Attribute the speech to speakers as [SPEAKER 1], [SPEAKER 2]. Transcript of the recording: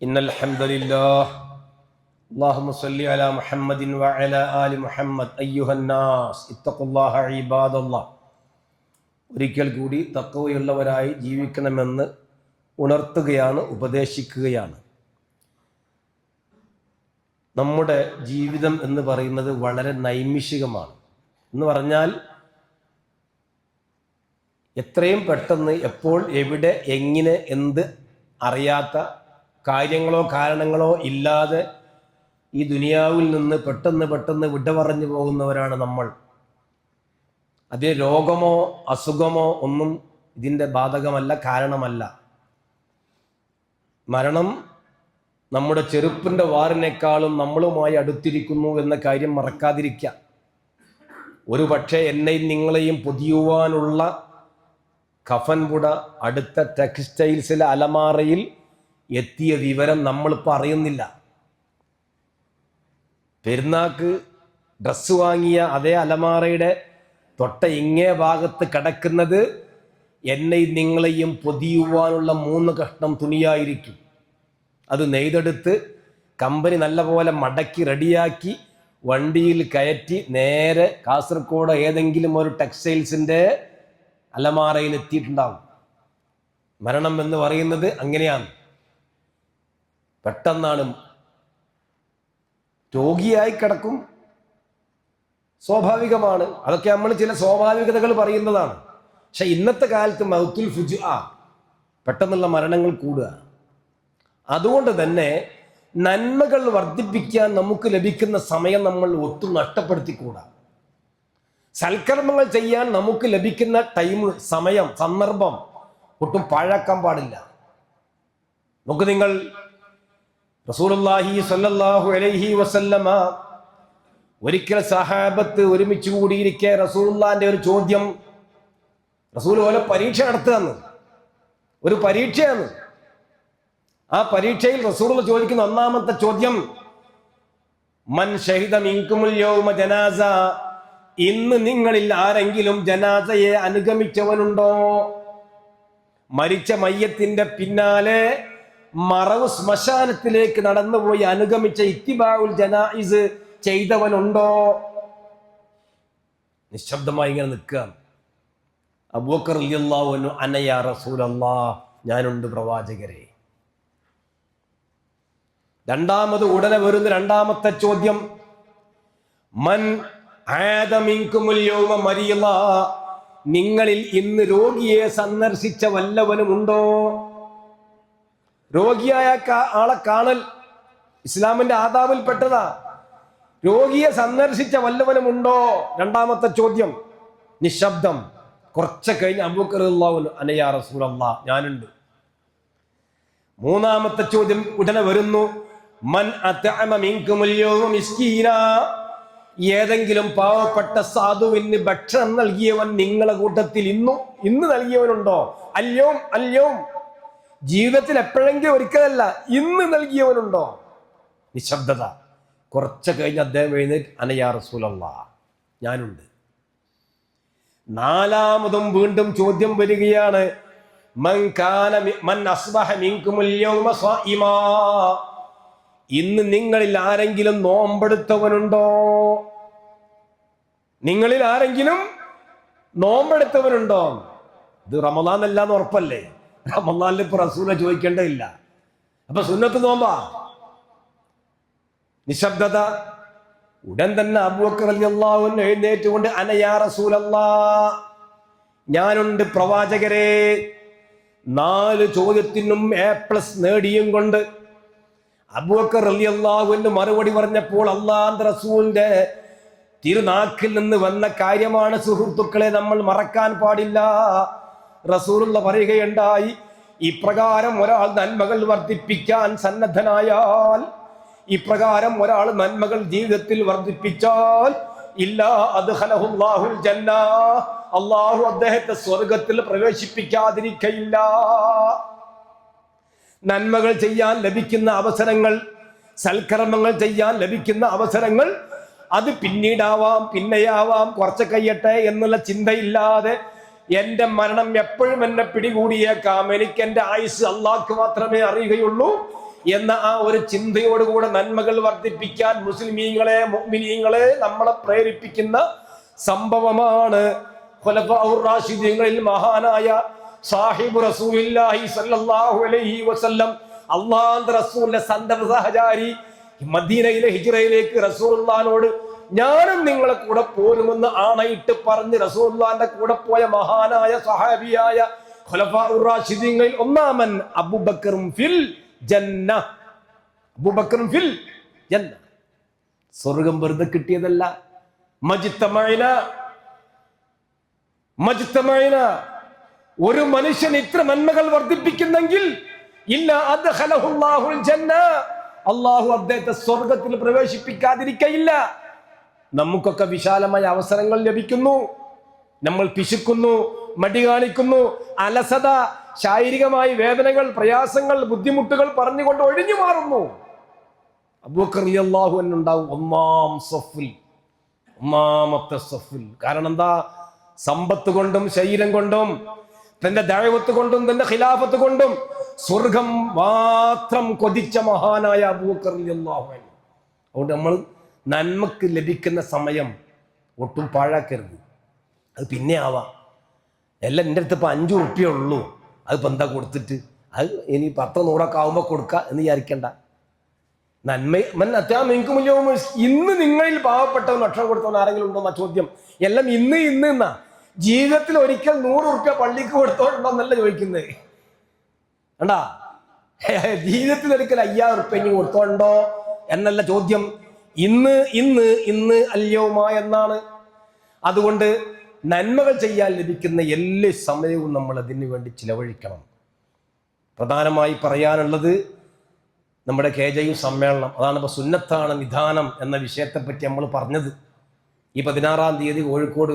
[SPEAKER 1] إن الحمد لله اللهم صل على محمد وعلى آل محمد أيها الناس اتقوا الله عباد الله ഒരിക്കൽ കൂടി തക്കവയുള്ളവരായി ജീവിക്കണമെന്ന് ഉണർത്തുകയാണ് ഉപദേശിക്കുകയാണ് നമ്മുടെ ജീവിതം എന്ന് പറയുന്നത് വളരെ നൈമിഷികമാണ് എന്ന് പറഞ്ഞാൽ എത്രയും പെട്ടെന്ന് എപ്പോൾ എവിടെ എങ്ങനെ എന്ത് അറിയാത്ത കാര്യങ്ങളോ കാരണങ്ങളോ ഇല്ലാതെ ഈ ദുനിയാവിൽ നിന്ന് പെട്ടെന്ന് പെട്ടെന്ന് വിട പറഞ്ഞു പോകുന്നവരാണ് നമ്മൾ. അത് രോഗമോ അസുഖമോ ഒന്നും ഇതിന്റെ ബാധകമല്ല കാരണമല്ല. മരണം നമ്മുടെ ചെറുപ്പിന്റെ വാറിനേക്കാളും നമ്മളുമായി അടുത്തിരിക്കുന്നു എന്ന കാര്യം മറക്കാതിരിക്കുക. ഒരു പക്ഷേ എന്നെയും നിങ്ങളെയും പൊതിയുവാനുള്ള കഫൻപുട അടുത്ത ടെക്സ്റ്റൈൽസിലെ അലമാറയിൽ എത്തിയ വിവരം നമ്മളിപ്പോൾ അറിയുന്നില്ല പെരുന്നാക്ക് ഡ്രസ്സ് വാങ്ങിയ അതേ അലമാറയുടെ തൊട്ട ഇങ്ങേ ഭാഗത്ത് കിടക്കുന്നത് എന്നെയും നിങ്ങളെയും പൊതിയുവാനുള്ള മൂന്ന് കഷ്ണം തുണിയായിരിക്കും. അത് നെയ്തെടുത്ത് കമ്പനി നല്ലപോലെ മടക്കി റെഡിയാക്കി വണ്ടിയിൽ കയറ്റി നേരെ കാസർഗോഡ് ഏതെങ്കിലും ഒരു ടെക്സ്റ്റൈൽസിന്റെ അലമാറയിൽ എത്തിയിട്ടുണ്ടാവും. മരണം എന്ന് പറയുന്നത് അങ്ങനെയാണ്. പെട്ടെന്നാണ് രോഗിയായി കിടക്കും. സ്വാഭാവികമാണ്. അതൊക്കെ നമ്മൾ ചില സ്വാഭാവികതകൾ പറയുന്നതാണ്. പക്ഷെ ഇന്നത്തെ കാലത്ത് മൗത്തുൽ ഫുജു ആ പെട്ടെന്നുള്ള മരണങ്ങൾ കൂടുക. അതുകൊണ്ട് തന്നെ നന്മകൾ വർദ്ധിപ്പിക്കാൻ നമുക്ക് ലഭിക്കുന്ന സമയം നമ്മൾ ഒട്ടും നഷ്ടപ്പെടുത്തിക്കൂടാ. സൽക്കർമ്മങ്ങൾ ചെയ്യാൻ നമുക്ക് ലഭിക്കുന്ന ടൈം സമയം സന്ദർഭം ഒട്ടും പാഴാക്കാൻ പാടില്ല. നമുക്ക് നിങ്ങൾ റസൂലുള്ളാഹി സല്ലല്ലാഹു അലൈഹി വസല്ലമ ഒരിക്കൽ സഹാബത്ത് ഒരുമിച്ച് കൂടിയിരിക്കെ റസൂലുള്ളാന്റെ ഒരു ചോദ്യം. റസൂൽ പോലെ പരീക്ഷ നടത്തുകയെന്ന് ഒരു പരീക്ഷയാണ്. ആ പരീക്ഷയിൽ റസൂലുള്ള ചോദിക്കുന്ന ഒന്നാമത്തെ ചോദ്യം മൻ ഷഹിദ മിങ്കുമുൽ യൗമ ജനാസ ഇന്ന് നിങ്ങളിൽ ആരെങ്കിലും ജനാസയെ അനുഗമിച്ചവനുണ്ടോ? മരിച്ച മയ്യത്തിന്റെ പിന്നാലെ മറവ് ശ്മശാനത്തിലേക്ക് നടന്നുപോയി അനുഗമിച്ച ഇത്തിബാവുൽ ജനായിസ് ചെയ്തവനുണ്ടോ? നിശബ്ദമായി ഇങ്ങനെ നിൽക്കുകയാണ് അബൂക്കർ അനയാ റസൂലല്ലാ ഞാനുണ്ട് പ്രവാചകരെ. രണ്ടാമത് ഉടനെ വരുന്ന രണ്ടാമത്തെ ചോദ്യം മൻ നിങ്ങളിൽ ഇന്ന് രോഗിയെ സന്ദർശിച്ച വല്ലവനുമുണ്ടോ? രോഗിയായ ആളെ കാണൽ ഇസ്ലാമിന്റെ ആദാബിൽപ്പെട്ടതാ രോഗിയെ സന്ദർശിച്ച വല്ലവനുമുണ്ടോ? രണ്ടാമത്തെ ചോദ്യം നിശബ്ദം. കുറച്ച് കഴിഞ്ഞ് റസൂലല്ലാ ഞാനുണ്ട്. മൂന്നാമത്തെ ചോദ്യം ഉടനെ വരുന്നു മൻ ഏതെങ്കിലും പാവപ്പെട്ട സാധുവിന് ഭക്ഷണം നൽകിയവൻ നിങ്ങളെ കൂട്ടത്തിൽ ഇന്നു ഇന്ന് നൽകിയവനുണ്ടോ? അല്യോം അല്യോം ജീവിതത്തിൽ എപ്പോഴെങ്കിലും ഒരിക്കലല്ല ഇന്ന് നൽകിയവനുണ്ടോ? നിശബ്ദത. കുറച്ച് കഴിഞ്ഞ് അദ്ദേഹം എഴുന്നേറ്റ് അനയാ റസൂലല്ല ഞാനുണ്ട്. നാലാമതും വീണ്ടും ചോദ്യം വരികയാണ്. ഇന്ന് നിങ്ങളിൽ ആരെങ്കിലും നോമ്പെടുത്തവനുണ്ടോ? നിങ്ങളിൽ ആരെങ്കിലും നോമ്പെടുത്തവനുണ്ടോ? ഇത് റമദാൻ അല്ലാന്ന് ഉറപ്പല്ലേ? റമദാനിൽ ഇപ്പൊ റസൂല ചോദിക്കേണ്ടതില്ല. അപ്പൊ സുന്നത്ത് നോമ്പാ. നിശബ്ദത ഉടൻ തന്നെ അബൂബക്കർ അൻഹു എഴുന്നേറ്റുകൊണ്ട് അനയാ റസൂലല്ലാ. ഞാനുണ്ട് പ്രവാചകരെ. നാല് ചോദ്യത്തിനും എ പ്ലസ് നേടിയും കൊണ്ട് അബൂബക്കർ അലി അള്ളാഹുവിന് മറുപടി പറഞ്ഞപ്പോൾ അള്ളാഹ് റസൂലിന്റെ തിരുനാക്കിൽ നിന്ന് വന്ന കാര്യമാണ് സുഹൃത്തുക്കളെ നമ്മൾ മറക്കാൻ പാടില്ല. റസൂലുള്ള പറയുകയുണ്ടായി ഇപ്രകാരം ഒരാൾ നന്മകൾ വർദ്ധിപ്പിക്കാൻ സന്നദ്ധനായാൽ ഇപ്രകാരം ഒരാൾ നന്മകൾ ജീവിതത്തിൽ വർദ്ധിപ്പിച്ചാൽ ജന്ന അള്ളാഹു അദ്ദേഹത്തെ സ്വർഗത്തിൽ പ്രവേശിപ്പിക്കാതിരിക്കയില്ല. നന്മകൾ ചെയ്യാൻ ലഭിക്കുന്ന അവസരങ്ങൾ സൽക്കർമ്മങ്ങൾ ചെയ്യാൻ ലഭിക്കുന്ന അവസരങ്ങൾ അത് പിന്നീടാവാം പിന്നെയാവാം കുറച്ച് കഴിയട്ടെ എന്നുള്ള ചിന്തയില്ലാതെ എന്റെ മരണം എപ്പോഴും എന്നെ പിടികൂടിയേക്കാം. എനിക്ക് എന്റെ ആയുസ് അള്ളാഹ്ക്ക് മാത്രമേ അറിയുകയുള്ളൂ എന്ന ആ ഒരു ചിന്തയോടുകൂടെ നന്മകൾ വർദ്ധിപ്പിക്കാൻ മുസ്ലിമീങ്ങളെ മുഗ്മിനീങ്ങളെ നമ്മളെ പ്രേരിപ്പിക്കുന്ന സംഭവമാണ്. റാഷിദീങ്ങളിൽ മഹാനായ സാഹിബ് അലൈഹി വസല്ലം അള്ളാഹുവിന്റെ റസൂലിന്റെ സഹചാരി മദീനയിലെ ഹിജ്റയിലേക്ക് റസൂലുള്ളാഹിനോട് ഞാനും നിങ്ങളെ കൂടെ പോരുമെന്ന് ആണയിട്ട് പറഞ്ഞ് റസൂല്ലാന്റെ കൂടെ പോയ മഹാനായ സഹാബിയായ ഒന്നാമൻ അബൂബക്കറും ഫിൽ ജന്ന അബൂബക്കറും ഫിൽ ജന്ന. സ്വർഗം വെറുതെ കിട്ടിയതല്ല. മജിത്തമായന മജിത്തമായന ഒരു മനുഷ്യൻ ഇത്ര നന്മകൾ വർദ്ധിപ്പിക്കുന്നെങ്കിൽ ഇല്ല അദ്ഖലഹുല്ലാഹുൽ ജന്ന. അള്ളാഹു അദ്ദേഹത്തെ സ്വർഗത്തിൽ പ്രവേശിപ്പിക്കാതിരിക്കയില്ല. നമുക്കൊക്കെ വിശാലമായ അവസരങ്ങൾ ലഭിക്കുന്നു. നമ്മൾ പിശുക്കുന്നു മടി കാണിക്കുന്നു അലസത ശാരീരികമായി വേദനകൾ പ്രയാസങ്ങൾ ബുദ്ധിമുട്ടുകൾ പറഞ്ഞുകൊണ്ട് ഒഴിഞ്ഞു മാറുന്നു. അബൂക്കറിയാഹു ഉണ്ടാവും ഒന്നാം സഫിൽ ഒന്നാമത്തെ സഫിൽ. കാരണം എന്താ? സമ്പത്ത് കൊണ്ടും ശരീരം കൊണ്ടും തന്റെ ദൈവത്ത് കൊണ്ടും തന്റെ ഖിലാഫത്ത് കൊണ്ടും സ്വർഗം മാത്രം കൊതിച്ച മഹാനായ അബൂക്കർ അള്ളാഹു അതുകൊണ്ട് നമ്മൾ നന്മക്ക് ലഭിക്കുന്ന സമയം ഒട്ടും പാഴാക്കരുത്. അത് പിന്നെ ആവാം. എല്ലാം എന്റെ അടുത്ത് ഇപ്പം അഞ്ചു റുപ്യ ഉള്ളൂ. അതിപ്പോൾ എന്താ കൊടുത്തിട്ട്? അത് ഇനി പത്ത് നൂറൊക്കെ ആവുമ്പോൾ കൊടുക്കുക എന്ന് വിചാരിക്കണ്ട. നന്മ മൻ അത്യാമിക്കും ഇന്ന് നിങ്ങളിൽ പാവപ്പെട്ടവൻ ഭക്ഷണം കൊടുത്തവൻ ആരെങ്കിലും ഉണ്ടോ എന്ന ചോദ്യം. എല്ലാം ഇന്ന് ഇന്ന് എന്നാ? ജീവിതത്തിൽ ഒരിക്കൽ നൂറ് റുപ്യ പള്ളിക്ക് കൊടുത്തോണ്ടോ എന്നല്ല ചോദിക്കുന്നത്. കണ്ടാ? ജീവിതത്തിൽ ഒരിക്കൽ അയ്യായിരം റുപ്യ ഇനി കൊടുത്തോണ്ടോ എന്നല്ല ചോദ്യം. ഇന്ന് ഇന്ന് ഇന്ന് അല്യവുമാ എന്നാണ്. അതുകൊണ്ട് നന്മകൾ ചെയ്യാൻ ലഭിക്കുന്ന എല്ലാ സമയവും നമ്മൾ അതിനു വേണ്ടി ചിലവഴിക്കണം. പ്രധാനമായി പറയാനുള്ളത് നമ്മുടെ കെ ജെ യു സമ്മേളനം അതാണ് ഇപ്പോൾ സുന്നത്താണ് നിധാനം എന്ന വിഷയത്തെപ്പറ്റി നമ്മൾ പറഞ്ഞത്. ഈ പതിനാറാം തീയതി കോഴിക്കോട്